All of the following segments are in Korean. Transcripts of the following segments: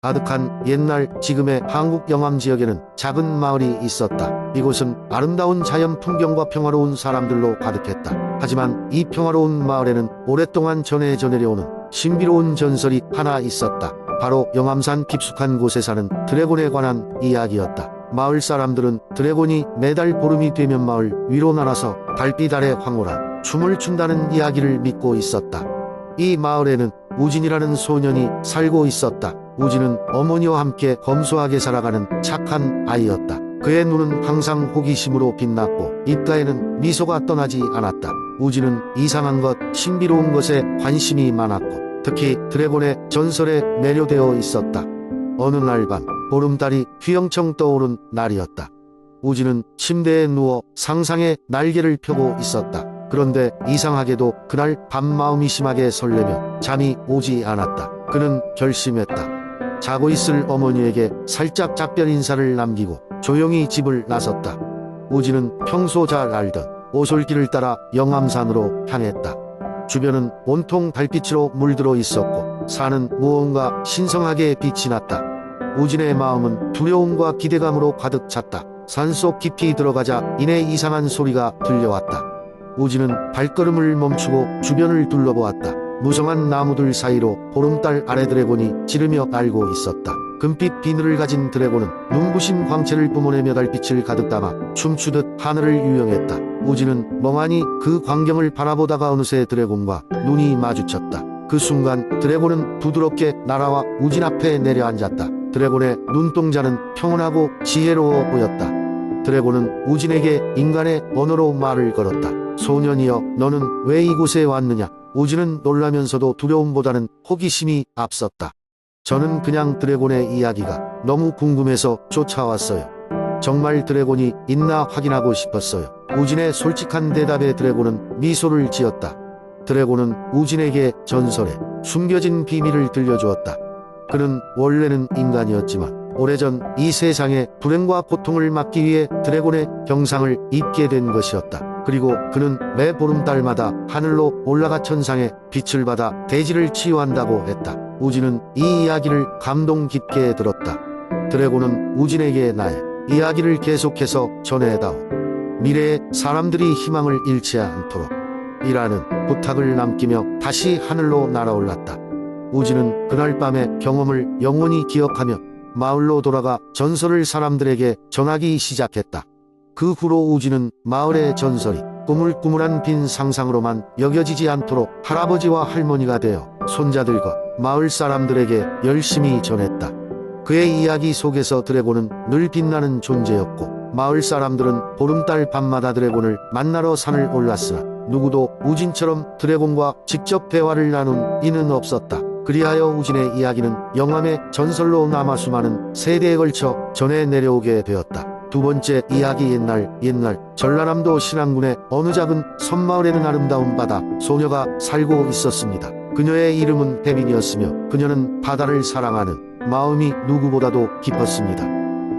아득한 옛날 지금의 한국 영암 지역에는 작은 마을이 있었다. 이곳은 아름다운 자연 풍경과 평화로운 사람들로 가득했다. 하지만 이 평화로운 마을에는 오랫동안 전해져 내려오는 신비로운 전설이 하나 있었다. 바로 영암산 깊숙한 곳에 사는 드래곤에 관한 이야기였다. 마을 사람들은 드래곤이 매달 보름이 되면 마을 위로 날아서 달빛 아래 황홀한 춤을 춘다는 이야기를 믿고 있었다. 이 마을에는 우진이라는 소년이 살고 있었다. 우진은 어머니와 함께 검소하게 살아가는 착한 아이였다. 그의 눈은 항상 호기심으로 빛났고 입가에는 미소가 떠나지 않았다. 우진은 이상한 것, 신비로운 것에 관심이 많았고 특히 드래곤의 전설에 매료되어 있었다. 어느 날 밤 보름달이 휘영청 떠오른 날이었다. 우진은 침대에 누워 상상의 날개를 펴고 있었다. 그런데 이상하게도 그날 밤 마음이 심하게 설레며 잠이 오지 않았다. 그는 결심했다. 자고 있을 어머니에게 살짝 작별 인사를 남기고 조용히 집을 나섰다. 우진은 평소 잘 알던 오솔길을 따라 영암산으로 향했다. 주변은 온통 달빛으로 물들어 있었고 산은 무언가 신성하게 빛이 났다. 우진의 마음은 두려움과 기대감으로 가득 찼다. 산속 깊이 들어가자 이내 이상한 소리가 들려왔다. 우진은 발걸음을 멈추고 주변을 둘러보았다. 무성한 나무들 사이로 보름달 아래 드래곤이 지르며 날고 있었다. 금빛 비늘을 가진 드래곤은 눈부신 광채를 뿜어내며 달빛을 가득 담아 춤추듯 하늘을 유영했다. 우진은 멍하니 그 광경을 바라보다가 어느새 드래곤과 눈이 마주쳤다. 그 순간 드래곤은 부드럽게 날아와 우진 앞에 내려앉았다. 드래곤의 눈동자는 평온하고 지혜로워 보였다. 드래곤은 우진에게 인간의 언어로 말을 걸었다. 소년이여, 너는 왜 이곳에 왔느냐? 우진은 놀라면서도 두려움보다는 호기심이 앞섰다. 저는 그냥 드래곤의 이야기가 너무 궁금해서 쫓아왔어요. 정말 드래곤이 있나 확인하고 싶었어요. 우진의 솔직한 대답에 드래곤은 미소를 지었다. 드래곤은 우진에게 전설의 숨겨진 비밀을 들려주었다. 그는 원래는 인간이었지만 오래전 이 세상에 불행과 고통을 막기 위해 드래곤의 경상을 입게 된 것이었다. 그리고 그는 매 보름달마다 하늘로 올라가 천상에 빛을 받아 대지를 치유한다고 했다. 우진은 이 이야기를 감동 깊게 들었다. 드래곤은 우진에게 나의 이야기를 계속해서 전해다오. 미래에 사람들이 희망을 잃지 않도록 이라는 부탁을 남기며 다시 하늘로 날아올랐다. 우진은 그날 밤의 경험을 영원히 기억하며 마을로 돌아가 전설을 사람들에게 전하기 시작했다. 그 후로 우진은 마을의 전설이 꾸물꾸물한 빈 상상으로만 여겨지지 않도록 할아버지와 할머니가 되어 손자들과 마을 사람들에게 열심히 전했다. 그의 이야기 속에서 드래곤은 늘 빛나는 존재였고 마을 사람들은 보름달 밤마다 드래곤을 만나러 산을 올랐으나 누구도 우진처럼 드래곤과 직접 대화를 나눈 이는 없었다. 그리하여 우진의 이야기는 영암의 전설로 남아 수많은 세대에 걸쳐 전해 내려오게 되었다. 두 번째 이야기 옛날 옛날 전라남도 신안군의 어느 작은 섬마을에는 아름다운 바다 소녀가 살고 있었습니다. 그녀의 이름은 혜민이었으며 그녀는 바다를 사랑하는 마음이 누구보다도 깊었습니다.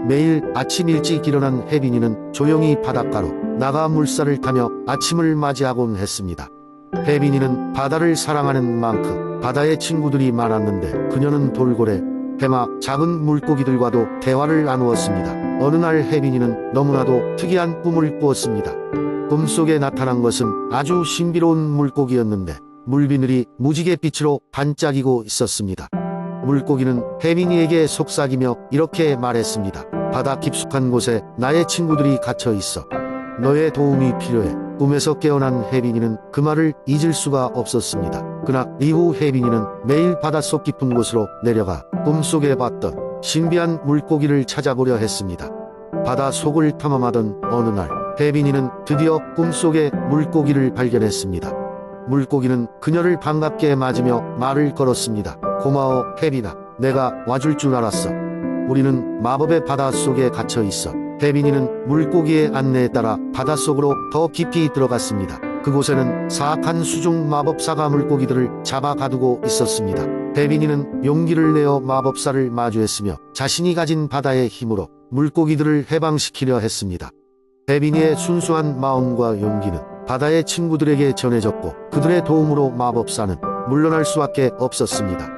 매일 아침 일찍 일어난 혜빈이는 조용히 바닷가로 나가 물살을 타며 아침을 맞이하곤 했습니다. 혜빈이는 바다를 사랑하는 만큼 바다에 친구들이 많았는데 그녀는 돌고래, 해마, 작은 물고기들과도 대화를 나누었습니다. 어느 날 혜빈이는 너무나도 특이한 꿈을 꾸었습니다. 꿈속에 나타난 것은 아주 신비로운 물고기였는데 물비늘이 무지개 빛으로 반짝이고 있었습니다. 물고기는 혜민이에게 속삭이며 이렇게 말했습니다. 바다 깊숙한 곳에 나의 친구들이 갇혀 있어. 너의 도움이 필요해. 꿈에서 깨어난 혜빈이는 그 말을 잊을 수가 없었습니다. 그날 이후 혜빈이는 매일 바닷속 깊은 곳으로 내려가 꿈속에 봤던 신비한 물고기를 찾아보려 했습니다. 바다 속을 탐험하던 어느 날 혜빈이는 드디어 꿈속에 물고기를 발견했습니다. 물고기는 그녀를 반갑게 맞으며 말을 걸었습니다. 고마워, 혜빈아. 내가 와줄 줄 알았어. 우리는 마법의 바다 속에 갇혀 있어. 혜빈이는 물고기의 안내에 따라 바닷속으로 더 깊이 들어갔습니다. 그곳에는 사악한 수중 마법사가 물고기들을 잡아 가두고 있었습니다. 혜빈이는 용기를 내어 마법사를 마주했으며 자신이 가진 바다의 힘으로 물고기들을 해방시키려 했습니다. 혜빈이의 순수한 마음과 용기는 바다의 친구들에게 전해졌고 그들의 도움으로 마법사는 물러날 수밖에 없었습니다.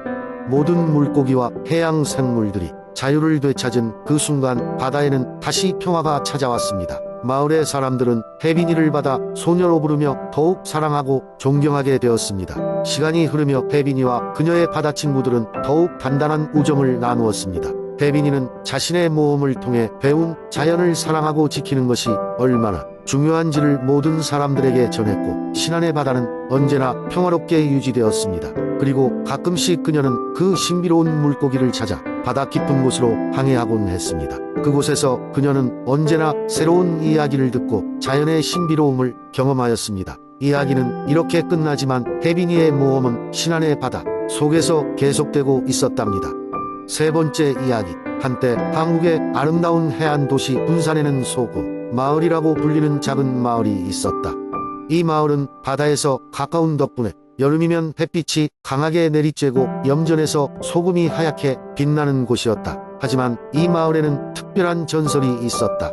모든 물고기와 해양 생물들이 자유를 되찾은 그 순간 바다에는 다시 평화가 찾아왔습니다. 마을의 사람들은 혜빈이를 받아 소녀로 부르며 더욱 사랑하고 존경하게 되었습니다. 시간이 흐르며 혜빈이와 그녀의 바다 친구들은 더욱 단단한 우정을 나누었습니다. 혜빈이는 자신의 모험을 통해 배운 자연을 사랑하고 지키는 것이 얼마나 중요한지를 모든 사람들에게 전했고 신안의 바다는 언제나 평화롭게 유지되었습니다. 그리고 가끔씩 그녀는 그 신비로운 물고기를 찾아 바다 깊은 곳으로 항해하곤 했습니다. 그곳에서 그녀는 언제나 새로운 이야기를 듣고 자연의 신비로움을 경험하였습니다. 이야기는 이렇게 끝나지만 혜빈이의 모험은 신안의 바다 속에서 계속되고 있었답니다. 세 번째 이야기. 한때 한국의 아름다운 해안 도시 군산에는 소금 마을이라고 불리는 작은 마을이 있었다. 이 마을은 바다에서 가까운 덕분에 여름이면 햇빛이 강하게 내리쬐고 염전에서 소금이 하얗게 빛나는 곳이었다. 하지만 이 마을에는 특별한 전설이 있었다.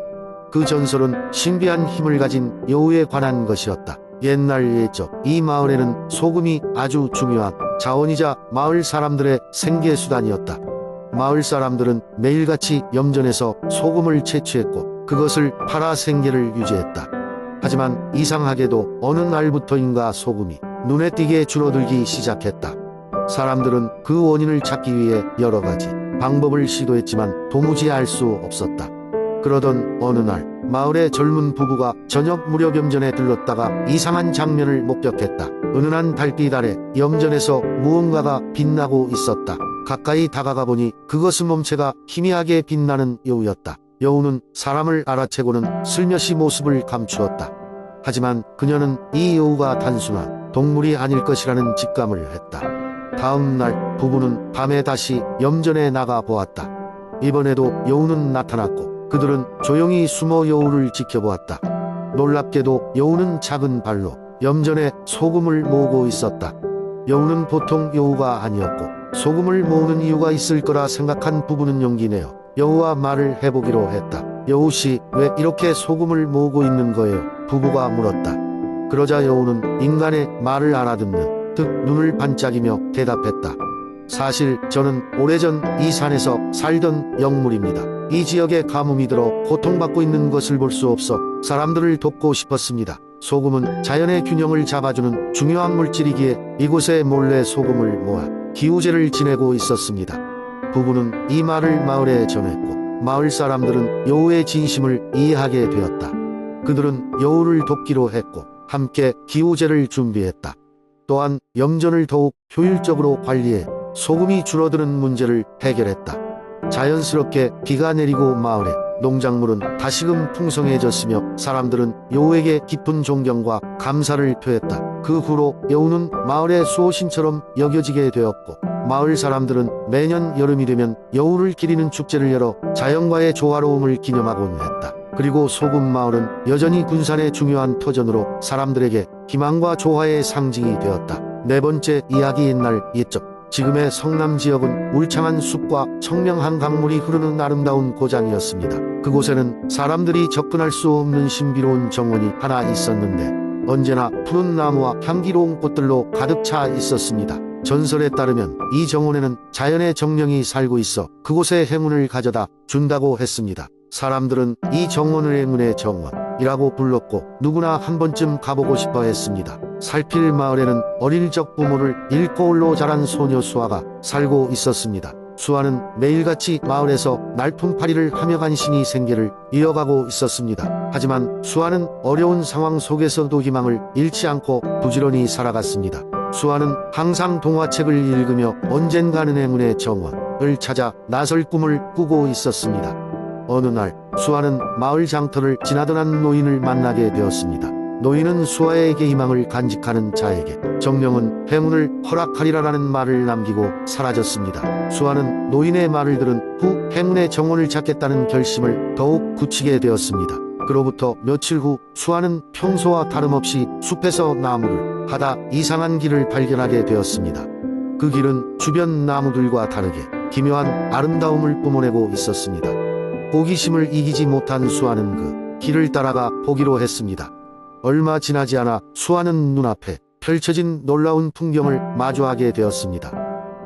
그 전설은 신비한 힘을 가진 여우에 관한 것이었다. 옛날 예적 이 마을에는 소금이 아주 중요한 자원이자 마을 사람들의 생계 수단이었다. 마을 사람들은 매일같이 염전에서 소금을 채취했고 그것을 팔아 생계를 유지했다. 하지만 이상하게도 어느 날부터인가 소금이 눈에 띄게 줄어들기 시작했다. 사람들은 그 원인을 찾기 위해 여러 가지 방법을 시도했지만 도무지 알 수 없었다. 그러던 어느 날 마을의 젊은 부부가 저녁 무렵 염전에 들렀다가 이상한 장면을 목격했다. 은은한 달빛 아래 염전에서 무언가가 빛나고 있었다. 가까이 다가가 보니 그것은 몸체가 희미하게 빛나는 여우였다. 여우는 사람을 알아채고는 슬며시 모습을 감추었다. 하지만 그녀는 이 여우가 단순한 동물이 아닐 것이라는 직감을 했다. 다음 날 부부는 밤에 다시 염전에 나가 보았다. 이번에도 여우는 나타났고 그들은 조용히 숨어 여우를 지켜보았다. 놀랍게도 여우는 작은 발로 염전에 소금을 모으고 있었다. 여우는 보통 여우가 아니었고 소금을 모으는 이유가 있을 거라 생각한 부부는 용기 내어 여우와 말을 해보기로 했다. 여우 씨, 왜 이렇게 소금을 모으고 있는 거예요? 부부가 물었다. 그러자 여우는 인간의 말을 알아듣는 듯 눈을 반짝이며 대답했다. 사실 저는 오래전 이 산에서 살던 영물입니다. 이 지역에 가뭄이 들어 고통받고 있는 것을 볼 수 없어 사람들을 돕고 싶었습니다. 소금은 자연의 균형을 잡아주는 중요한 물질이기에 이곳에 몰래 소금을 모아 기우제를 지내고 있었습니다. 부부는 이 말을 마을에 전했고 마을 사람들은 여우의 진심을 이해하게 되었다. 그들은 여우를 돕기로 했고 함께 기우제를 준비했다. 또한 염전을 더욱 효율적으로 관리해 소금이 줄어드는 문제를 해결했다. 자연스럽게 비가 내리고 마을에 농작물은 다시금 풍성해졌으며 사람들은 여우에게 깊은 존경과 감사를 표했다. 그 후로 여우는 마을의 수호신처럼 여겨지게 되었고 마을 사람들은 매년 여름이 되면 여우를 기리는 축제를 열어 자연과의 조화로움을 기념하곤 했다. 그리고 소금 마을은 여전히 군산의 중요한 터전으로 사람들에게 희망과 조화의 상징이 되었다. 네 번째 이야기 옛날 옛적 지금의 성남 지역은 울창한 숲과 청명한 강물이 흐르는 아름다운 고장이었습니다. 그곳에는 사람들이 접근할 수 없는 신비로운 정원이 하나 있었는데 언제나 푸른 나무와 향기로운 꽃들로 가득 차 있었습니다. 전설에 따르면 이 정원에는 자연의 정령이 살고 있어 그곳에 행운을 가져다 준다고 했습니다. 사람들은 이 정원을 행운의 정원이라고 불렀고 누구나 한 번쯤 가보고 싶어 했습니다. 살필 마을에는 어릴 적 부모를 홀로 자란 소녀 수아가 살고 있었습니다. 수아는 매일같이 마을에서 날품팔이를 하며 간신히 생계를 이어가고 있었습니다. 하지만 수아는 어려운 상황 속에서도 희망을 잃지 않고 부지런히 살아갔습니다. 수아는 항상 동화책을 읽으며 언젠가는 행운의 정원을 찾아 나설 꿈을 꾸고 있었습니다. 어느 날 수아는 마을 장터를 지나던 한 노인을 만나게 되었습니다. 노인은 수아에게 희망을 간직하는 자에게 정령은 행운을 허락하리라라는 말을 남기고 사라졌습니다. 수아는 노인의 말을 들은 후 행운의 정원을 찾겠다는 결심을 더욱 굳히게 되었습니다. 그로부터 며칠 후 수아는 평소와 다름없이 숲에서 나무를 하다 이상한 길을 발견하게 되었습니다. 그 길은 주변 나무들과 다르게 기묘한 아름다움을 뿜어내고 있었습니다. 호기심을 이기지 못한 수아는 그 길을 따라가 보기로 했습니다. 얼마 지나지 않아 수아는 눈앞에 펼쳐진 놀라운 풍경을 마주하게 되었습니다.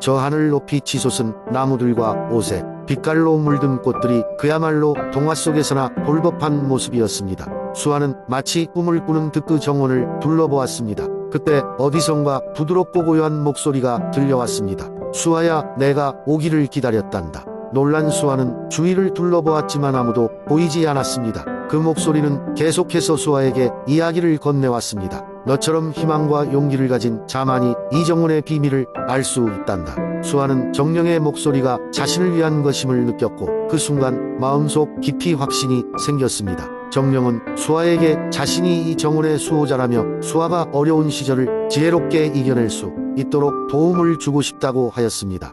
저 하늘 높이 치솟은 나무들과 옷에 빛깔로 물든 꽃들이 그야말로 동화 속에서나 볼 법한 모습이었습니다. 수아는 마치 꿈을 꾸는 듯그 정원을 둘러보았습니다. 그때 어디선가 부드럽고 고요한 목소리가 들려왔습니다. 수아야, 내가 오기를 기다렸단다. 놀란 수아는 주위를 둘러보았지만 아무도 보이지 않았습니다. 그 목소리는 계속해서 수아에게 이야기를 건네왔습니다. 너처럼 희망과 용기를 가진 자만이 이 정원의 비밀을 알 수 있단다. 수아는 정령의 목소리가 자신을 위한 것임을 느꼈고 그 순간 마음속 깊이 확신이 생겼습니다. 정령은 수아에게 자신이 이 정원의 수호자라며 수아가 어려운 시절을 지혜롭게 이겨낼 수 있도록 도움을 주고 싶다고 하였습니다.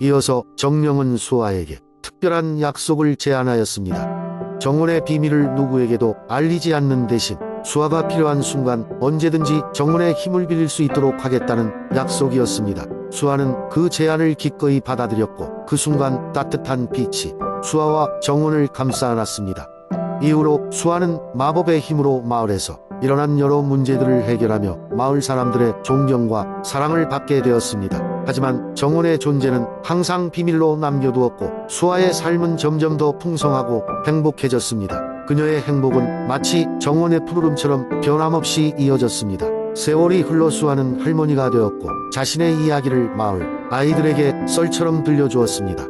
이어서 정령은 수아에게 특별한 약속을 제안하였습니다. 정원의 비밀을 누구에게도 알리지 않는 대신 수아가 필요한 순간 언제든지 정원의 힘을 빌릴 수 있도록 하겠다는 약속이었습니다. 수아는 그 제안을 기꺼이 받아들였고 그 순간 따뜻한 빛이 수아와 정원을 감싸 안았습니다. 이후로 수아는 마법의 힘으로 마을에서 일어난 여러 문제들을 해결하며 마을 사람들의 존경과 사랑을 받게 되었습니다. 하지만 정원의 존재는 항상 비밀로 남겨두었고 수아의 삶은 점점 더 풍성하고 행복해졌습니다. 그녀의 행복은 마치 정원의 푸르름처럼 변함없이 이어졌습니다. 세월이 흘러 수아는 할머니가 되었고 자신의 이야기를 마을 아이들에게 썰처럼 들려주었습니다.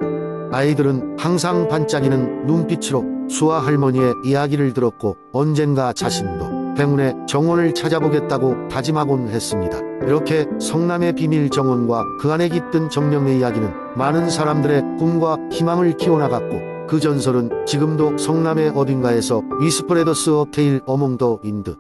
아이들은 항상 반짝이는 눈빛으로 수아 할머니의 이야기를 들었고 언젠가 자신도 행운의 정원을 찾아보겠다고 다짐하곤 했습니다. 이렇게 성남의 비밀 정원과 그 안에 깃든 정령의 이야기는 많은 사람들의 꿈과 희망을 키워나갔고 그 전설은 지금도 성남의 어딘가에서 위스프레더스 어테일 어몽 더 인드